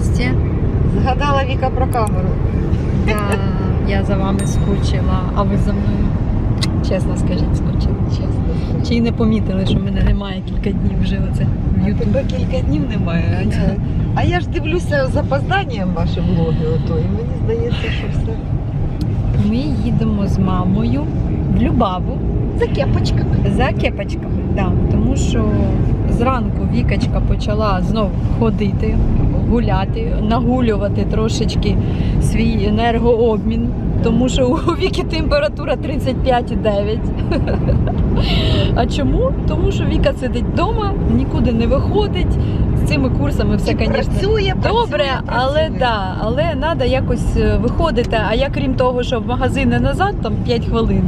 Здрасте. Згадала Віка про камеру. Да, я за вами скучила, а ви за мною. Чесно скажіть, скучили. Чесно. Чи й не помітили, що мене немає кілька днів вже оце в Ютубі. тебе кілька днів немає. Аня. А я ж дивлюся з запозданням ваші блоги, ото, і мені здається, що все. Ми їдемо з мамою в Любаву За кепочками. за кепочками. Да, тому що зранку Вікачка почала знов ходити, гуляти, нагулювати трошечки свій енергообмін. Тому що у Віки температура 35,9. А чому? Тому що Віка сидить вдома, нікуди не виходить. З цими курсами все, звісно, Добре, працює, але да, але треба якось е, виходити. А я крім того, що в магазин не назад, там 5 хвилин.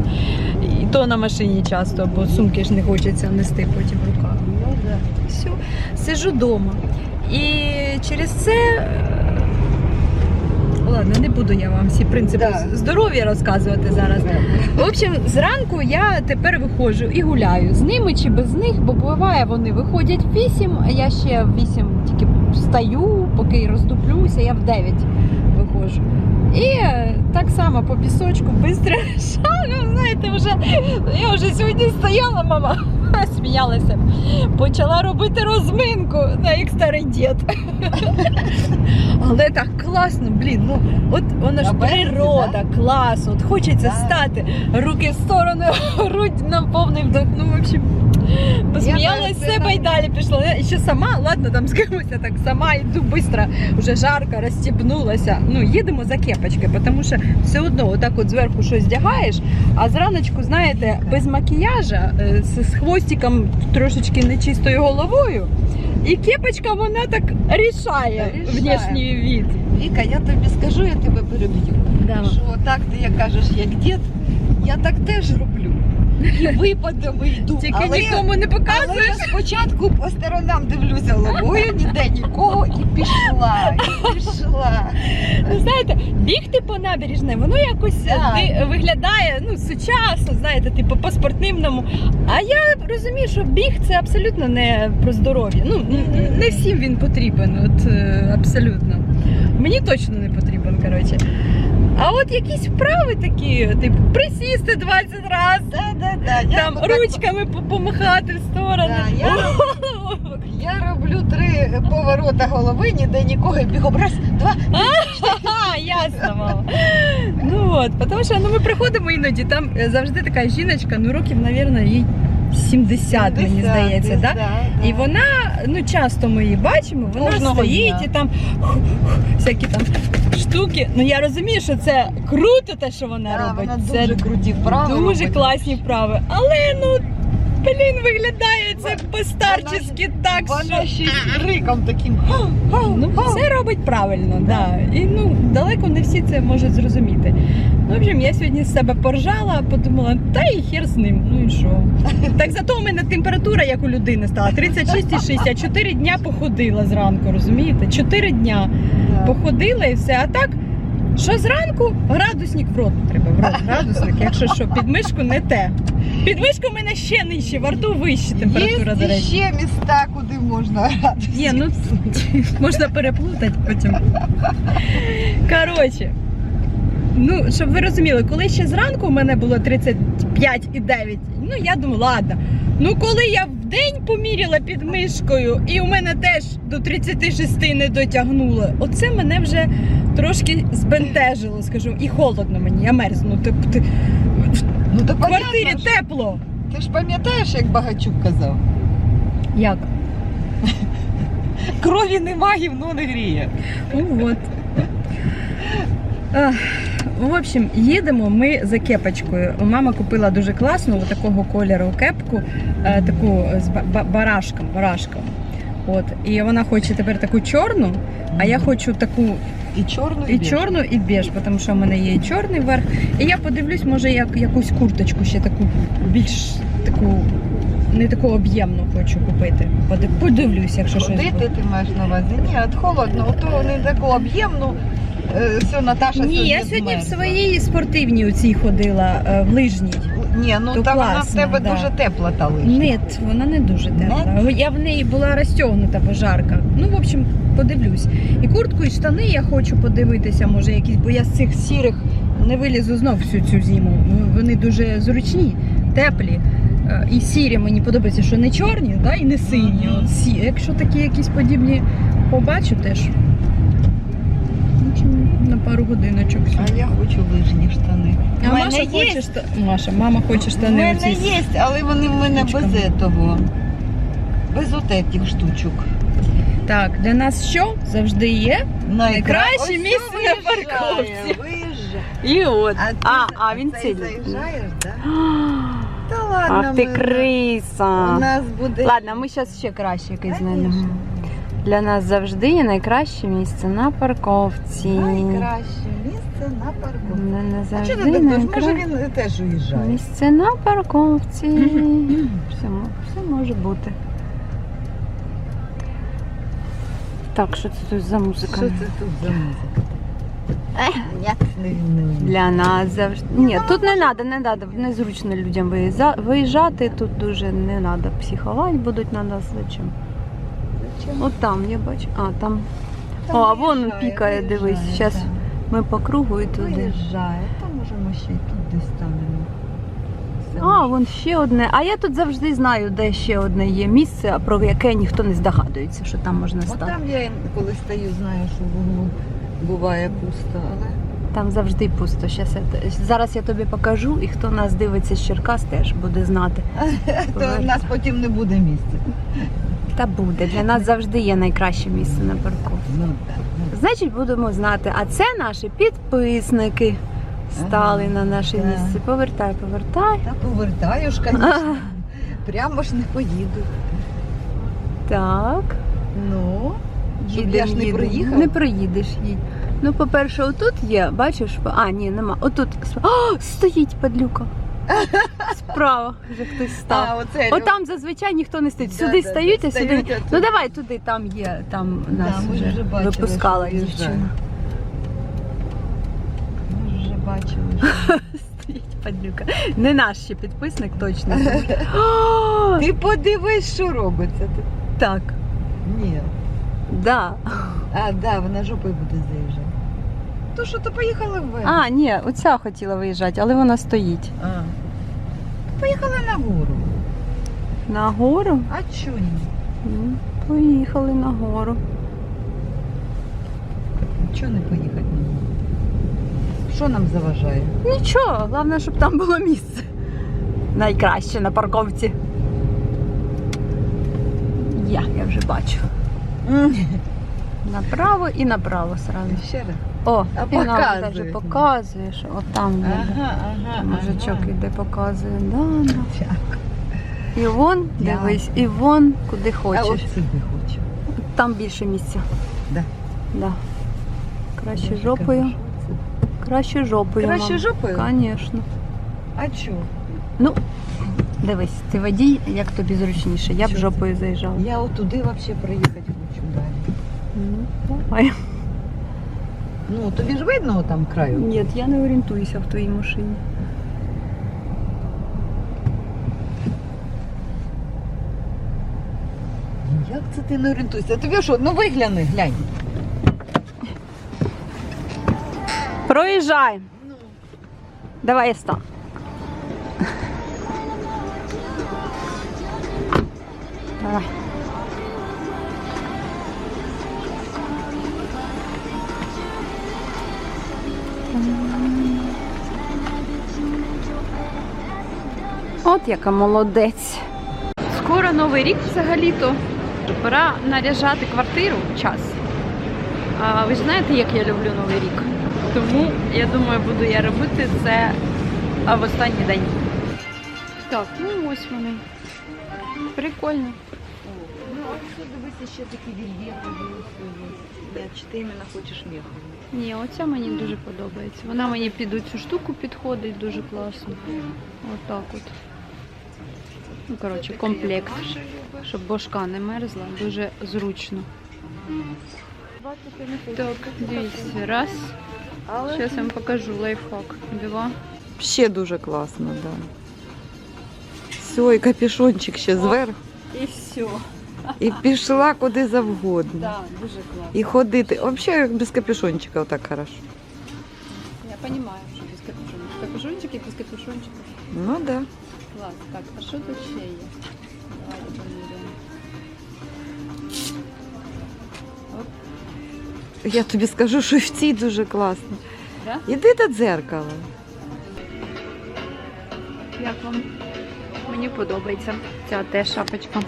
І то на машині часто, бо сумки ж не хочеться нести потім в руках. Ну. Все, сижу вдома. І через це. е, Ладно, не буду я вам всі принципи Да. здоров'я розказувати зараз. В общем, зранку я тепер виходжу і гуляю з ними чи без них, бо буває, вони виходять в 8, а я ще в 8 тільки встаю, поки роздуплюся, я в 9 виходжу. І е, так само по пісочку, шагом, знаєте, вже я вже сьогодні стояла, мама сміялася, почала робити розминку, на як старий дід. Але так класно, блін, ну от вона ж природа, клас, от хочеться стати, руки в сторону, грудь наповнив. Ну, в общем, посміялась Я з себе і далі пішла. Я ще сама, ладно, там з кимось я так сама йду швидко, вже жарко, розстібнулася. Ну, їдемо за кепочки, тому що все одно отак от зверху щось вдягаєш, а зраночку, знаєте, без макіяжа, е, з, хвостиком трошечки нечистою головою. І кепочка вона так рішає Рішає. внешній від. Віка, я тобі скажу, я тебе переб'ю. Що так ти як кажеш, як дід, я так теж роблю. І випадами йду. Тільки але, нікому не але показуєш. я спочатку по сторонам дивлюся головою, ніде нікого, і пішла, і пішла. Ви знаєте, бігти по набережній, воно якось е, Так. ди- виглядає ну, сучасно, знаєте, типу по-спортивному. А я розумію, що біг це абсолютно не про здоров'я. Ну, не всім він потрібен, от е, абсолютно. Мені точно не потрібен, коротше. А от якісь вправи такі, типу, присісти 20 разів, Да, да, да. Я там отак ручками по- помахати в сторони. Да, я Я роблю три поворота голови, ніде нікого, бігом раз, два. Ага, ясно, мама. Ну от, тому що ну, ми приходимо іноді, там е, завжди така жіночка, ну років, мабуть, їй 70, мені 70, здається, да? да, І вона, ну часто ми її бачимо, вона Кожного стоїть дня. і там всякі там штуки. Ну я розумію, що це круто, те, що вона Да, робить. вона це дуже круті вправи дуже робить. класні вправи. Але ну, блін, виглядає це по-старчески так, Вона що. ще з криком таким. Ну, все робить правильно, да. І ну далеко не всі це можуть зрозуміти. Ну, в общем, я сьогодні з себе поржала, подумала, та і хер з ним. Ну і що? Так зато у мене температура, як у людини, стала 36,6. 4 дня походила зранку, розумієте? 4 дня походила і все. А так, що зранку градусник в рот треба. В рот градусник, якщо що, підмишку не те. Підмишку в мене ще нижче, во рту вище температура, Є ще міста, куди можна гратися. Ні, ну можна переплутати потім. Коротше. Ну, щоб ви розуміли, коли ще зранку у мене було 35,9, ну я думаю, ладно. Ну коли я день поміряла під мишкою, і у мене теж до 36 не дотягнуло, оце мене вже трошки збентежило, скажу. І холодно мені, я мерзну. Типу, ти, Ну, то в квартирі понятно, що- тепло. Ти ж пам'ятаєш, як Багачук казав? Як? Крові нема, гівно не гріє. Ну от. Ах, В общем, їдемо ми за кепочкою. Мама купила дуже класну такого кольору кепку, е, таку з ба- ба- барашком, барашком. От. І вона хоче тепер таку чорну, а я хочу таку і чорну, і біж. чорну, і біж, тому що в мене є і чорний верх. І я подивлюсь, може, як якусь курточку ще таку більш таку. Не таку об'ємну хочу купити. Поди- Подивлюсь, якщо щось Ходити ти маєш на увазі? Ні, от холодно, то не таку об'ємну. Е, Все, Наташа Ні, я сьогодні в змерзла. своїй спортивній у цій ходила, е, в лижній. Ні, ну То там вона в класно, тебе да. дуже тепла та лижа. Ні, вона не дуже тепла. Я в неї була розтягнута, бо жарка. Ну, в общем, подивлюсь. І куртку, і штани я хочу подивитися, може якісь, бо я з цих сірих не вилізу знов всю цю зиму. Вони дуже зручні, теплі. Е, І сірі мені подобається, що не чорні, да, і не сині. Мгм. От сі. Якщо такі якісь подібні побачу теж. На пару годиночок. А я хочу лижні штани. А У мене Маша є. хоче шта... Маша, мама хоче У мене оці є, але вони в мене штучками. без того. Без отетих штучок. Так, для нас що завжди є? Найкраще Ось місце виїжджає, на парковці. Виїжджає. І от. А, ти А, а він цей цілий. заїжджаєш, да? Та ладно, Ах ти ми- криса. У нас буде Ладно, ми зараз ще краще якесь знайдемо. Конечно. Для нас завжди є найкраще місце на парковці. найкраще місце на парку. Для нас А чого завжди ти так думаєш? Може він теж уїжджає? місце на парковці. Все, мо- все може бути. Так, що це тут за музика? Що це тут за музика? Ні, не він не вміє. Для нас завжди. Ні, тут не треба, не треба. Незручно людям виїза- виїжджати. Тут дуже не треба психувати будуть на нас зачем. От там я бачу. А, там. Там О, а вон пікає, дивись. так. ми по кругу і туди. Виїжджає, там можемо ще й тут десь станемо. А, вон ще одне. А я тут завжди знаю, де ще одне є місце, про яке ніхто не здогадується, що там можна От стати. там я коли стою, знаю, що в углу буває пусто, але Там завжди пусто. Щас я Зараз я тобі покажу, і хто нас дивиться з Черкас, теж буде знати. то в нас потім не буде місця. Та буде. Для нас завжди є найкраще місце на ну, Значить, будемо знати. А це наші підписники стали Ага, на наше так. місце. Повертай, повертай. Та повертаю ж, звісно. Прямо ж не поїду. Так. Ну, щоб Їдем, я ж не їдем. проїхав. Не проїдеш їдь. Ну, по-перше, отут є, бачиш, а, ні, нема. Отут О, стоїть падлюка. Справа вже хтось став. А, оце, Отам зазвичай ніхто не стоїть. Да, Сюди да, стають, да, а сюди. стають, а Ну давай туди, там є, там нас ж вже вже бачили, випускала дівчина. Ми вже бачили. що- Стоїть падлюка. Не наш ще підписник, точно. Ти подивись, що робиться. Так, Ні. да. А, да, вона жопою буде заїжджати. То що, то поїхали вверх. А, ні, оця хотіла виїжджати, але вона стоїть. А. Поїхали нагору. Нагору? А чого ні? Ну, Поїхали нагору. Чого не поїхати нагору? Що нам заважає? Нічого, головне, щоб там було місце. Найкраще на парковці. Я, я вже бачу. Направо і направо сразу. Ще раз. О, А і нам показує. даже показує, що от там. Ага, ага. Мужичок ага. іде, показує. Да, да. І вон, Да. дивись, і вон, куди А хочеш. от сюди хочу. Там більше місця. Да. Да. Краще Боже, жопою. кажу, Краще жопою. Краще жопою? Звісно. А чого? Дивись, ти водій, як тобі зручніше. Я б це? жопою заїжджала. Я отуди взагалі проїхати хочу далі. Ну, давай. Ну, тобі ж видно там краю? Ні, я не орієнтуюся в твоїй машині. Як це ти не орієнтуєшся? Тобі що, ну вигляни, глянь. Проїжджай. Ну. Давай я стану. От яка молодець. Скоро новий рік взагалі-то. Пора наряжати квартиру час. А ви ж знаєте, як я люблю новий рік. Тому я думаю, буду я робити це в останній день. Так, ну ось вони. Прикольно. Ну, а що дивися, ще такі. Я чи ти іменно хочеш м'яку? Ні, оця мені дуже подобається. Вона мені під цю штуку підходить дуже класно. Отак от. Ну, коротше, комплект. Щоб бошка не мерзла, дуже зручно. Так, дивіться, раз. Зараз я вам покажу лайфхак. Два. Ще дуже класно, так. Да. Все, і капюшончик ще зверху. І все. І пішла куди завгодно. Так, дуже класно. І ходити. Взагалі без капюшончика отак хорошо. Я розумію, що без капюшончиків. Капюшончик і без капюшончика. Ну так. Да. Клас. Так, а що тут ще є? Давайте поміряємо. Я тобі скажу, що в цій дуже класно. Да? Іди до дзеркала. Як вам? Мені подобається ця теж шапочка.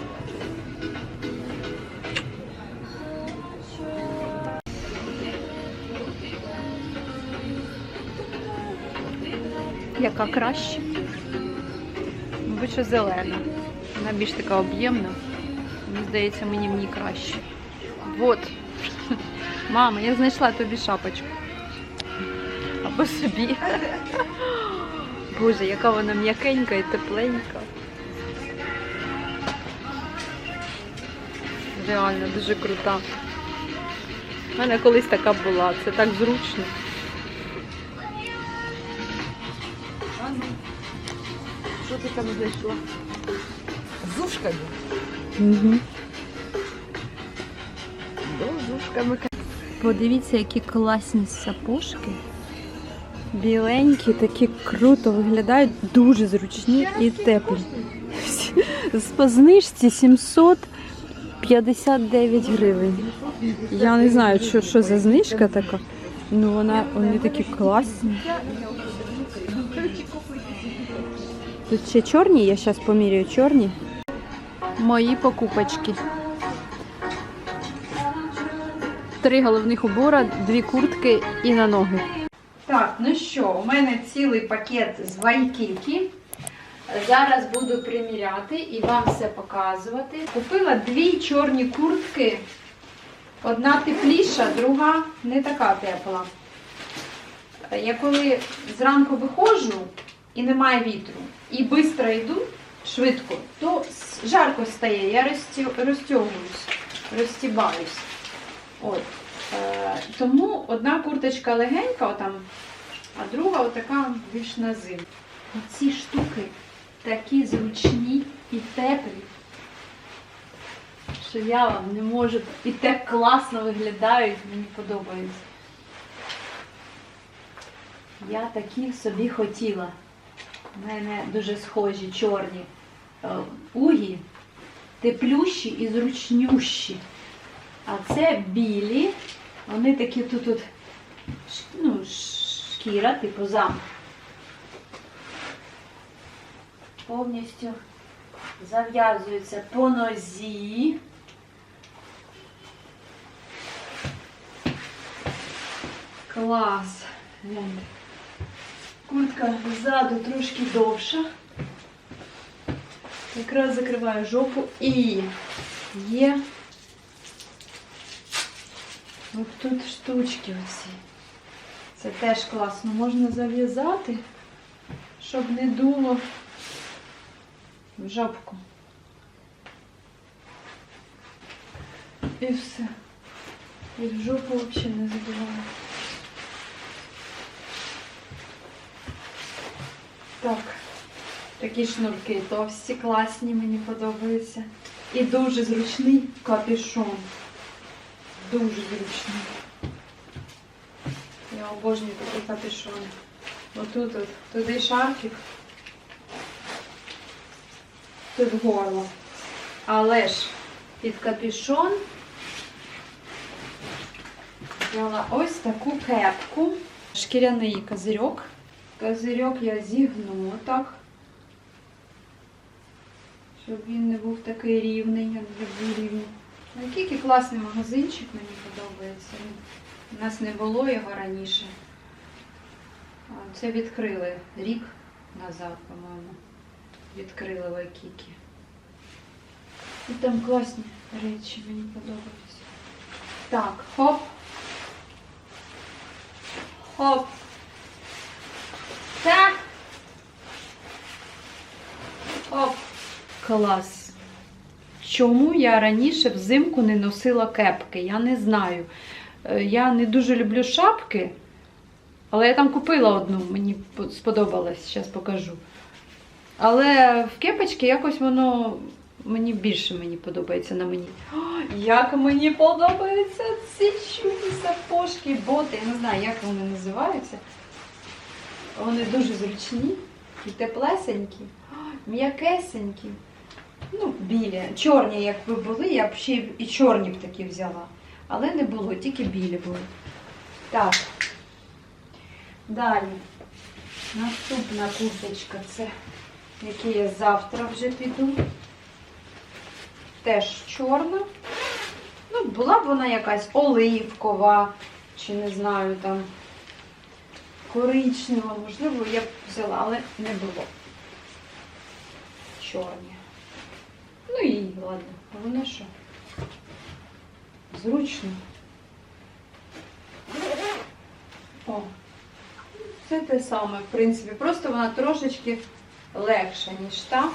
Яка краще? Що зелена. Вона більш така об'ємна. Мені здається, мені в ній краще. Вот. Мама, я знайшла тобі шапочку. Або собі. Боже, яка вона м'якенька і тепленька. Реально дуже крута. У мене колись така була, це так зручно. Ти там знайшла? З ушками. Угу. Да, з ушками. Подивіться, які класні сапожки. Біленькі, такі круто виглядають, дуже зручні і теплі. По знижці 759 гривень. Я не знаю, що, що за знижка така. Ну вона, вони такі класні. Тут ще чорні, я зараз поміряю чорні. Мої покупочки. Три головних убора, дві куртки і на ноги. Так, ну що, у мене цілий пакет з вайкіки. Зараз буду приміряти і вам все показувати. Купила дві чорні куртки. Одна тепліша, друга не така тепла. Я коли зранку виходжу і немає вітру, і швидко йду, швидко, то жарко стає, я розтягуюсь, розтібаюсь. От. Е, тому одна курточка легенька, отам, а друга отака більш на зиму. Ці штуки такі зручні і теплі, що я вам не можу. І так класно виглядають, мені подобається. Я такі собі хотіла. У мене дуже схожі чорні е, угі, теплющі і зручнющі. А це білі. Вони такі тут, тут ну, шкіра, типу замк. Повністю зав'язуються по нозі. Клас. Гляньте. Куртка ззаду трошки довша. Якраз закриваю жопу і є Ось тут штучки оці. Це теж класно. Можна зав'язати, щоб не дуло в жопку. І все. І в жопу взагалі не забуваю. Так, такі шнурки товсті, класні, мені подобаються. І дуже зручний капюшон. Дуже зручний. Я обожнюю такі капюшони. Отут от, туди шарфік. Тут горло. Але ж під капюшон взяла ось таку кепку. Шкіряний козирьок. Козирьок я зігну так. Щоб він не був такий рівний, я люблю рівний. Ну, який класний магазинчик, мені подобається. У нас не було його раніше. Це відкрили рік назад, по-моєму. Відкрили Вайкікі. І там класні речі, мені подобаються. Так, хоп. Хоп. Так. Хоп. Клас. Чому я раніше взимку не носила кепки? Я не знаю. Е, Я не дуже люблю шапки, але я там купила одну, мені сподобалось, зараз покажу. Але в кепочки якось воно мені більше мені подобається на мені. О, як мені подобаються ці чудні сапожки, боти. Я не знаю, як вони називаються. Вони дуже зручні і теплесенькі, м'якесенькі. Ну, білі. Чорні, якби були, я б ще і чорні б такі взяла. Але не було, тільки білі були. Так. Далі. Наступна курточка це, якій я завтра вже піду. Теж чорна. Ну, була б вона якась оливкова, чи не знаю, там коричнева, можливо, я б взяла, але не було. Чорні. Ну і ладно, головне що. Зручно. О, це те саме, в принципі. Просто вона трошечки легша, ніж та.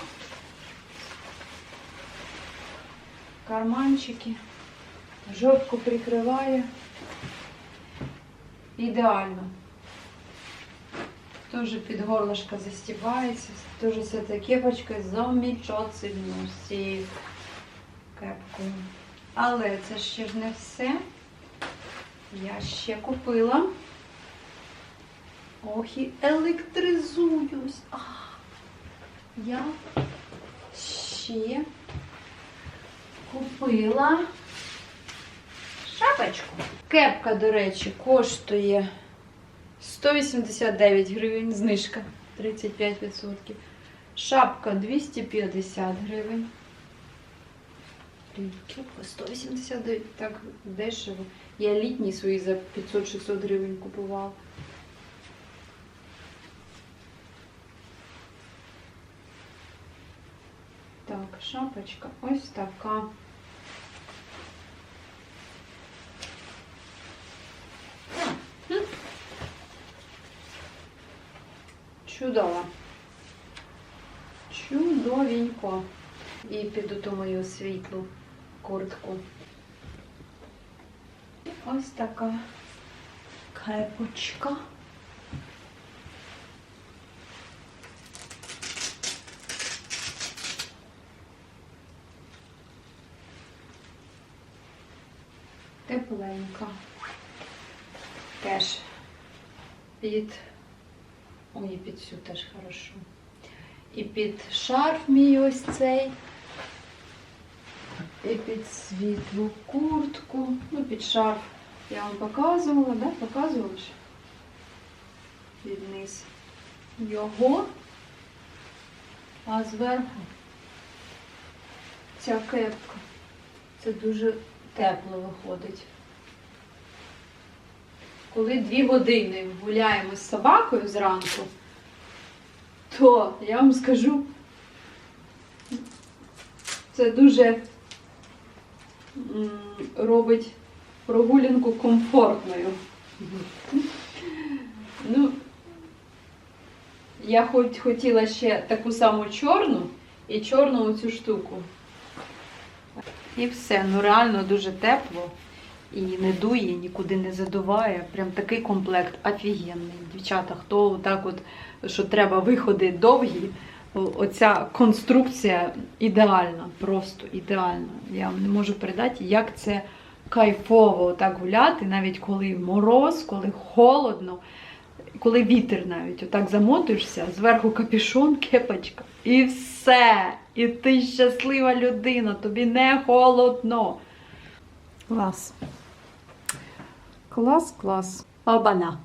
Карманчики. Жопку прикриває. Ідеально. Теж під горлышко застібається. Теж з цією кепочкою замічательно з цією кепкою. Але це ще ж не все. Я ще купила. Ох, і електризуюсь. А, я ще купила шапочку. Кепка, до речі, коштує 189 гривень, знижка 35%. Шапка 250 гривень. Кепка 189, так дешево. Я літні свої за 500-600 гривень купувала. Так, шапочка ось така. Чудово. Чудовенько. І піду ту мою світлу куртку. Ось така кепочка. Тепленька. Теж під. Ой, і під цю теж хорошо. І під шарф мій ось цей. І під світлу куртку. Ну, під шарф я вам показувала, да? Показувала ж? Під низ його. А зверху ця кепка. Це дуже тепло виходить. Коли дві години гуляємо з собакою зранку, то я вам скажу, це дуже робить прогулянку комфортною. Ну, я хоч хотіла ще таку саму чорну і чорну оцю штуку. І все, ну реально дуже тепло. І не дує, нікуди не задуває. Прям такий комплект офігенний. Дівчата, хто так от, що треба виходи довгі, оця конструкція ідеальна, просто ідеальна. Я вам не можу передати, як це кайфово так гуляти, навіть коли мороз, коли холодно, коли вітер навіть отак замотуєшся, зверху капюшон, кепочка. І все. І ти щаслива людина, тобі не холодно. Клас. Клас, клас. Обана.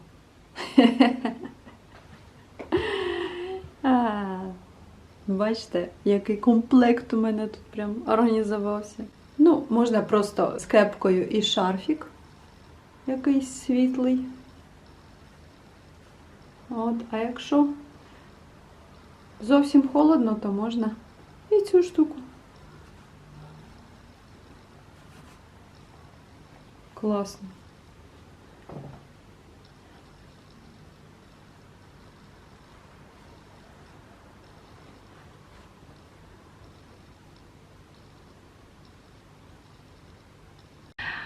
А, Бачите, який комплект у мене тут прям організувався. Ну, можна просто з кепкою і шарфік якийсь світлий. От, а якщо зовсім холодно, то можна і цю штуку. Класно.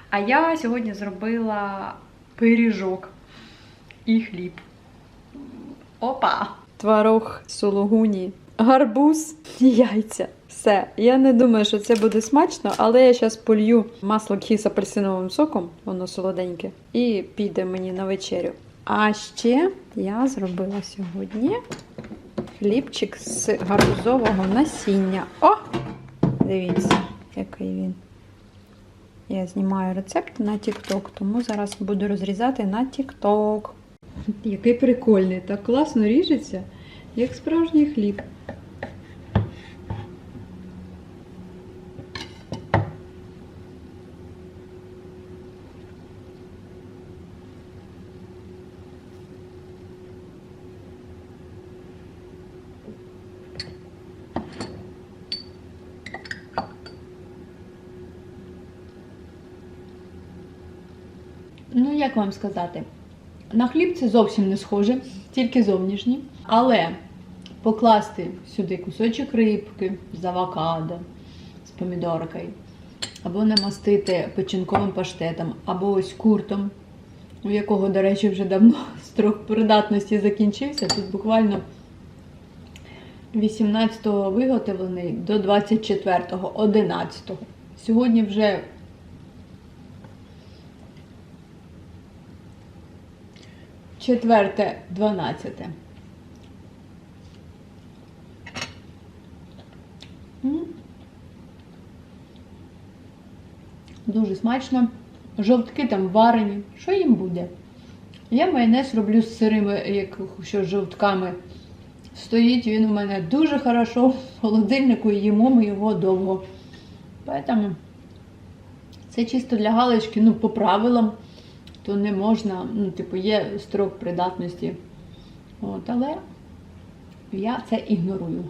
А я сьогодні зробила пиріжок і хліб. Опа! Творог сулугуні гарбуз і яйця. Все. Я не думаю, що це буде смачно, але я зараз полью масло кхі з апельсиновим соком, воно солоденьке, і піде мені на вечерю. А ще я зробила сьогодні хлібчик з гарбузового насіння. О! Дивіться, який він. Я знімаю рецепт на TikTok, тому зараз буду розрізати на TikTok. Який прикольний, так класно ріжеться, як справжній хліб. Ну, як вам сказати? На хліб це зовсім не схоже, тільки зовнішній. Але покласти сюди кусочок рибки з авокадо, з помідоркою, або намастити печінковим паштетом, або ось куртом, у якого, до речі, вже давно строк придатності закінчився. Тут буквально 18-го виготовлений до 24-го, 11-го. Сьогодні вже четверте, дванадцяте. Дуже смачно. Жовтки там варені. Що їм буде? Я майонез роблю з сирими, як що з жовтками. Стоїть він у мене дуже хорошо в холодильнику і їмо ми його довго. Поэтому це чисто для галочки, ну, по правилам то не можна, ну, типу, є строк придатності. От, але я це ігнорую.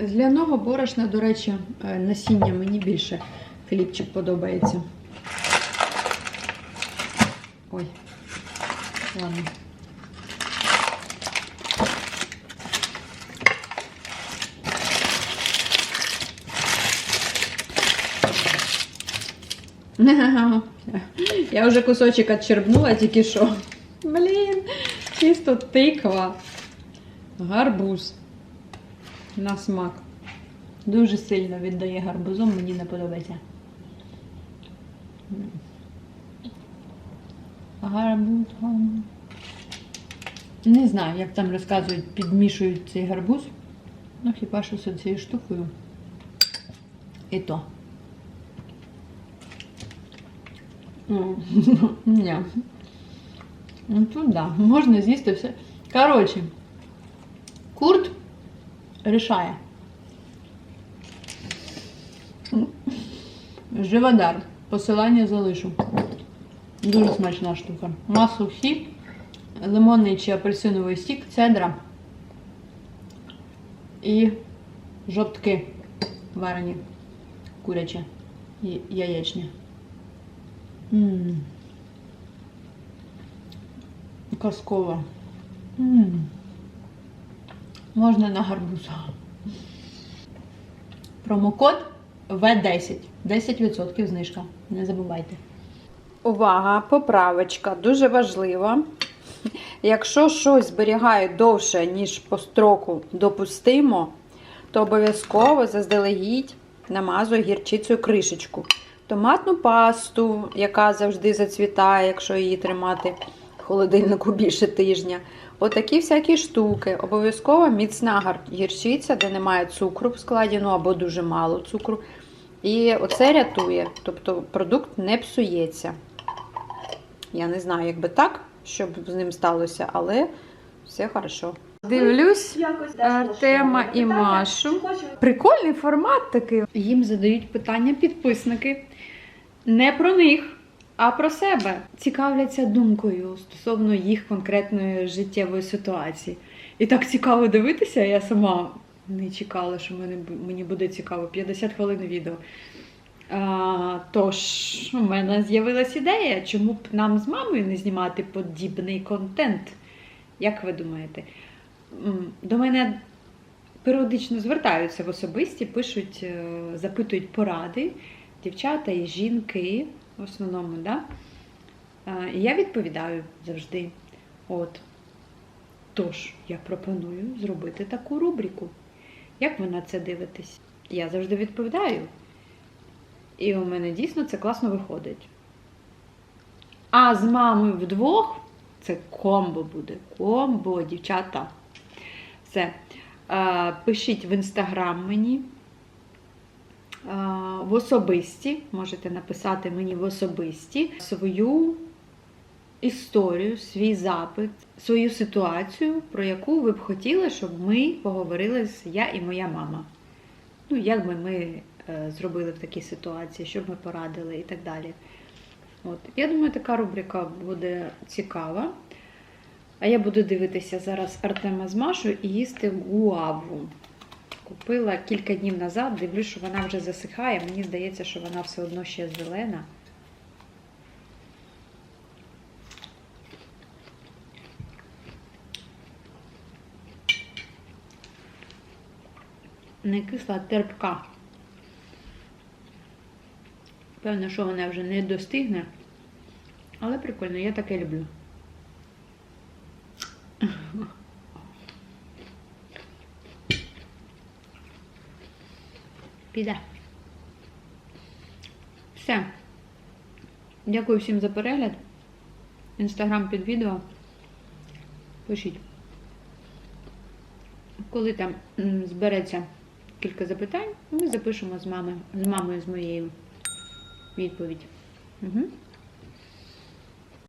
З ляного борошна, до речі, е, насіння мені більше хлібчик подобається. Ой, ладно. Я вже кусочок отчерпнула тільки що. Блін, чисто тиква. Гарбуз. На смак. Дуже сильно віддає гарбузом, мені не подобається. Гарбуз. Не знаю, як там розказують, підмішують цей гарбуз. Ну, хіба що з цією штукою. І то. Ні. Ну тут да, можна з'їсти все. Коротше, курт рішає. Живодар. Посилання залишу. Дуже смачна штука. Масло хі, лимонний чи апельсиновий сік, цедра і жовтки варені, курячі яєчні. М. Казково. М. Можна на гарбуз. Промокод В10. 10% знижка. Не забувайте. Увага, поправочка дуже важлива. Якщо щось зберігає довше, ніж по строку допустимо, то обов'язково заздалегідь намазуй гірчицею кришечку. Томатну пасту, яка завжди зацвітає, якщо її тримати в холодильнику більше тижня. Отакі всякі штуки. Обов'язково міцна гірчиця, де немає цукру в складі, ну або дуже мало цукру. І оце рятує. Тобто продукт не псується. Я не знаю, як би так, що б з ним сталося, але все хорошо. Дивлюсь Артема і Машу. Прикольний формат такий. Їм задають питання підписники. Не про них, а про себе. Цікавляться думкою стосовно їх конкретної життєвої ситуації. І так цікаво дивитися, я сама не чекала, що мені буде цікаво. 50 хвилин відео. А, тож, у мене з'явилась ідея, чому б нам з мамою не знімати подібний контент. Як ви думаєте? До мене періодично звертаються в особисті, пишуть, е, запитують поради, дівчата і жінки в основному, да? І я відповідаю завжди. От. Тож, я пропоную зробити таку рубрику. Як ви на це дивитесь? Я завжди відповідаю. І у мене дійсно це класно виходить. А з мамою вдвох це комбо буде. Комбо, дівчата. Все. Пишіть в інстаграм мені. В особисті, можете написати мені в особисті свою історію, свій запит, свою ситуацію, про яку ви б хотіли, щоб ми поговорили з я і моя мама. Ну, як би ми е, зробили в такій ситуації, що б ми порадили і так далі. От. Я думаю, така рубрика буде цікава. А я буду дивитися зараз Артема з Машою і їсти гуаву. Купила кілька днів назад, дивлюсь, що вона вже засихає. Мені здається, що вона все одно ще зелена. Не кисла, терпка. Певно, що вона вже не достигне. Але прикольно, я таке люблю. Піде. Все. Дякую всім за перегляд. Інстаграм під відео. Пишіть. Коли там збереться кілька запитань, ми запишемо з мамою, з моєю відповідь. Угу.